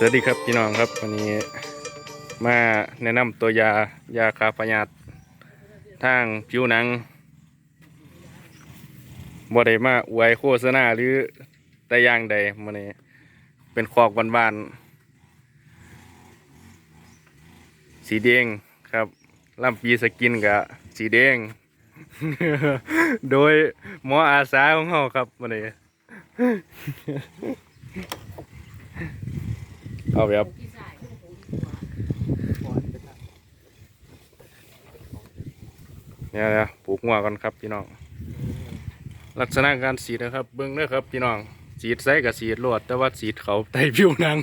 สวัสดีครับพี่น้องครับวันนี้มาแนะนำตัวยายาคาพยาธิทางผิวหนังบ่ได้มาอวยโฆษณาหรือแต่อย่างใดมันนี้เป็นคอกบานๆสีแดงครับลำปีสกินกับสีแดง โดยหมออาสาของเขาครับมันนี้ เอาแบบเนี่ยนะปลูกหัวกันครับพี่น้อง ลักษณะการสีดนะครับ เบิ้องเด้อครับ พี่น้องสีดใสกับสีดรวดแต่ว่าสีดเขาไตผิวหนัง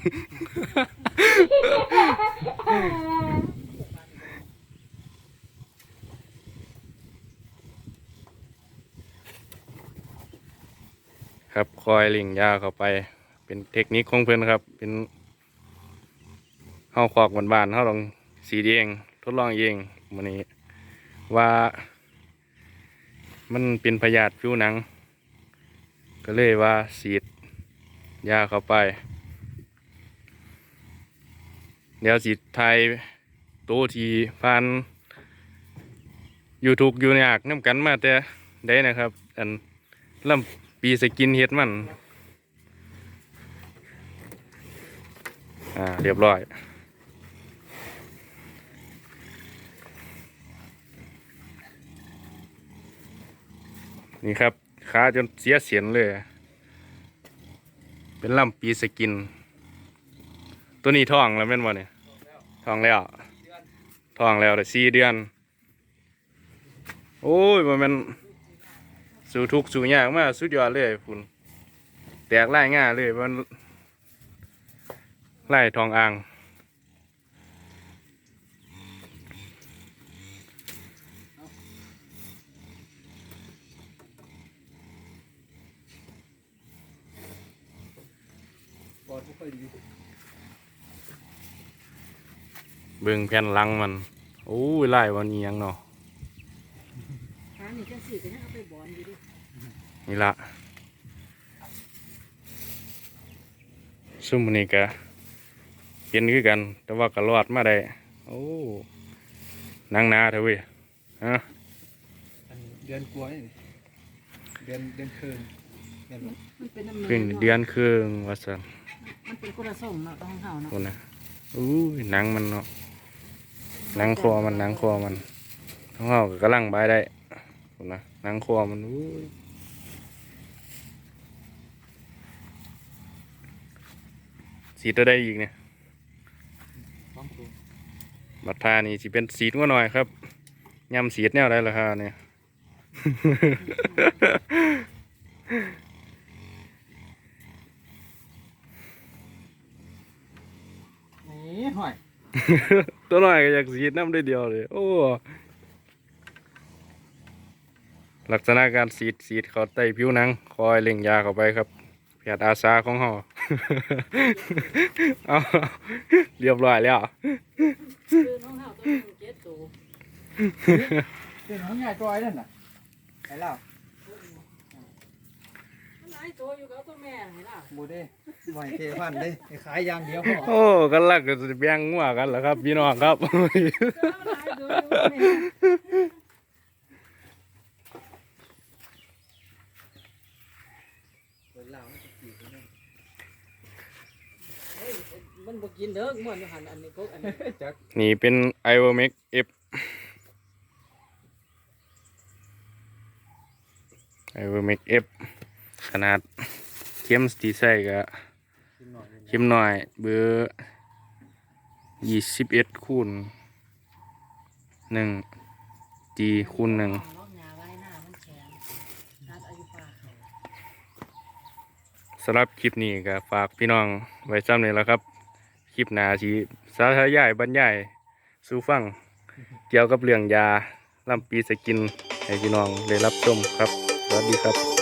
ครับคอยลิงยาเข้าไป เป็นเทคนิคของเพื่อนครับ เป็น เฮาคอกบ้านๆเฮาลองสีเองทดลองเองมื้อนี้ ว่ามันเป็นพยาธิผิวหนัง ก็เลยว่าสีดยาเข้าไป เดี๋ยวสีไทยตัวทีพันอยูทูกอยู่ยากน้ำกันมาแต่ได้นะครับ อันลำปีสกินเฮ็ดมัน อ่า เรียบร้อย นี่ครับขาจนเสียเสียนเลย เป็นลำปีสกิน ตัวนี้ท้องแล้วแม่นบ่เนี่ยท้องแล้วท้องแล้วได้สี่เดือน โอ้ยมันเป็นสู่ทุกสู่ยากมากสุดยอดเลยคุณแตกไล่ง่ายเลยมันไล่ทองอ่าง บอลไม่ค่อยดีเบิ่งแผ่นหลังมันโอ้ยไล่วันนี้ยังเนาะหานี่จังสี่ก็ยังเอาไปบอนอยู่ดินี่ละซุ่มอนี้ก็เห็นคือกัน แต่ว่าก็รอดมาได้โอ้นังหนาเถอะเว้ยฮะอันเดือนกลัวนี่เดือนเดือนคืนเดือน มันเป็นน้ำขึ้นเดือนครึ่งว่าสัน มันเป็นคนละส่งเนาะต้องเฮาเนาะคนนะอู้ยหนังมันเนาะหนังคอมันหนังคอมันท้องเฮาก็กำลังบายได้คนนะหนังคอมันอู้ยสีตัวได้อีกเนี่ยบัตรทานี่สิเป็นสีก็หน่อยครับยำสีแนวได้ราคาเนี่ย นี่ ห่อย ตัวหน่อยก็อยากสีดน้ำได้เดียวเลย โอ้ลักษณะการสีดสีดเขาใต้ผิวหนัง คอยเล่งยาเข้าไปครับแพทย์อาสาของเขาเอาเรียบร้อยแล้วคือน้องเฮาตัวนึงเจ็ดตัวเดือนของใหญ่ตัวไอ้นั่นน่ะไอ้เล่ามันหลายตัวอยู่กับตัวแม่เห็นล่ะบูเด้บ่อยเทพันเด้ไอ้ขายอย่างเดียวพอโอ้กันลักก็จะแบ่งงัวกันแล้วครับพี่น้องครับเออมันหลายตัวอยู่กับแม่เปิดเหล้ามันจะกี่คนเนี่ยเฮ้ยมันบ่กินเด้อม่วนอยู่หั่นอันนี้พวกอันนี้จักนี่เป็น i o m e x F i o m e x F ข นาดเข้มสตีใส่ก็กินหน่อยเข้มหน่อย เบอร์ยี่สิบเอ็ดคูณหนึ่งจีคูณหนึ่งล็อกหญ้าไว้หน้ามันแข็งตัดอายุปลาเขาสำหรับคลิปนี้ก็ฝากพี่น้องไว้ซ้ำนี่แหล้วครับ คลิปหนาสีสาธยายบรรยายสู่ฟังเกี่ยวกับเรื่องยาลำปีสกินให้พี่น้องได้รับชมครับ สวัสดีครับ